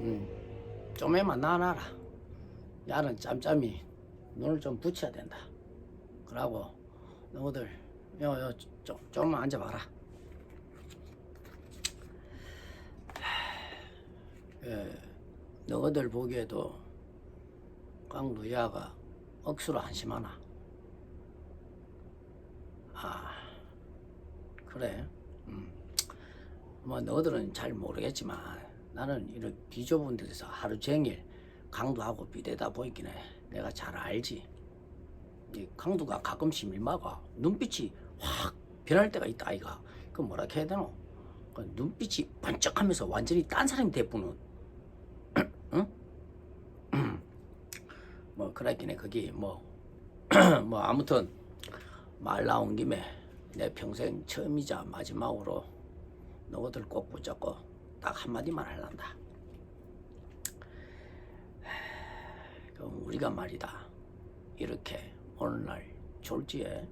음, 좀에만 놔놔라. 야는 짬짬이 눈을 좀 붙여야 된다. 그러고 너희들 요요 좀 좀만 앉아봐라. 예, 너희들 보기에도 깡루야가 억수로 한심하나? 아 그래. 음. 뭐 너희들은 잘 모르겠지만 나는 이런 기좁은 데서 하루 종일 강도하고 비대다 보이긴 해. 내가 잘 알지. 이 강도가 가끔씩 밀마가 눈빛이 확 변할 때가 있다 아이가. 그 뭐라 해야 되노? 그 눈빛이 번쩍하면서 완전히 딴 사람이 돼보는. 응? 뭐 그랬긴 해. 거기 뭐 뭐 아무튼 말 나온 김에 내 평생 처음이자 마지막으로 너희들 꼭 붙잡고 딱 한마디만 할란다. 그럼 우리가 말이다. 이렇게 오늘날 졸지에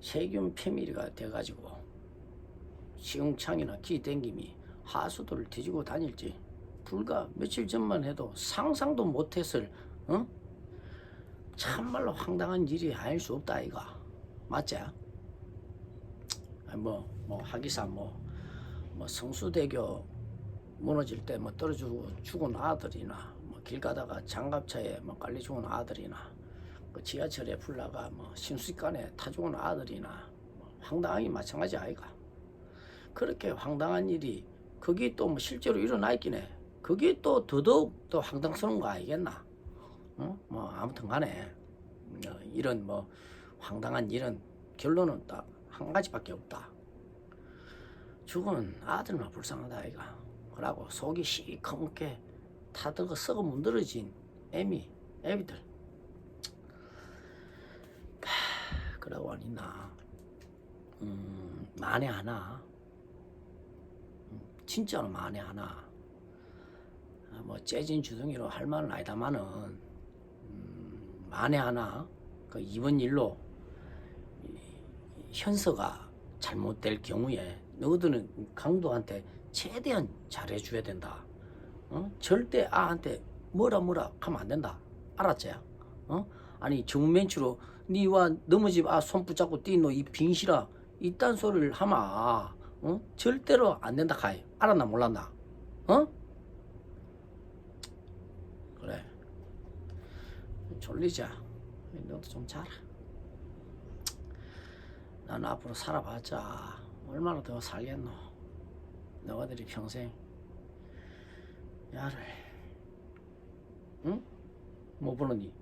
세균 패밀리가 돼가지고 시궁창이나 기 땡김이 하수도를 뒤지고 다닐지 불과 며칠 전만 해도 상상도 못했을 어? 참말로 황당한 일이 아닐 수 없다 이가 맞지? 뭐, 뭐 하기사 뭐, 뭐 성수대교 무너질 때 뭐 떨어지고 죽은 아들이나 뭐 길 가다가 장갑차에 뭐 깔려 죽은 아들이나 그 지하철에 불나가 뭐 신수관에 타 죽은 아들이나 뭐 황당하기 마찬가지 아이가. 그렇게 황당한 일이 그게 또 뭐 실제로 일어나 있긴 해. 그게 또 더더욱 더 황당스러운 거 아니겠나? 어? 뭐 아무튼 간에 어, 이런 뭐 황당한 일은 결론은 딱 한 가지밖에 없다 죽은 아들나 불쌍하다 아이가. 그러고 속이 시커멓게 타들어 썩어 문드러진 애미 애비들. 하, 그러고 아니나 음, 만에 하나 음, 진짜로 만에 하나 아, 뭐 재진 주둥이로 할 말은 아니다마는 음, 만에 하나 그 이번 일로 이- 현서가 잘못될 경우에 너희들은 강도한테 최대한 잘해줘야 된다. 어? 절대 아한테 뭐라 뭐라 하면 안 된다. 알았지? 어? 아니 정면치로 니와 넘어집 아 손 붙잡고 뛰노 이 빙시라 이딴 소리를 하마 어? 절대로 안 된다 카이 알았나 몰랐나? 어? 그래 졸리자 너도 좀 자라 난 앞으로 살아봤자 얼마나 더 살겠노 너희들이 평생 야를 응? 못 보느니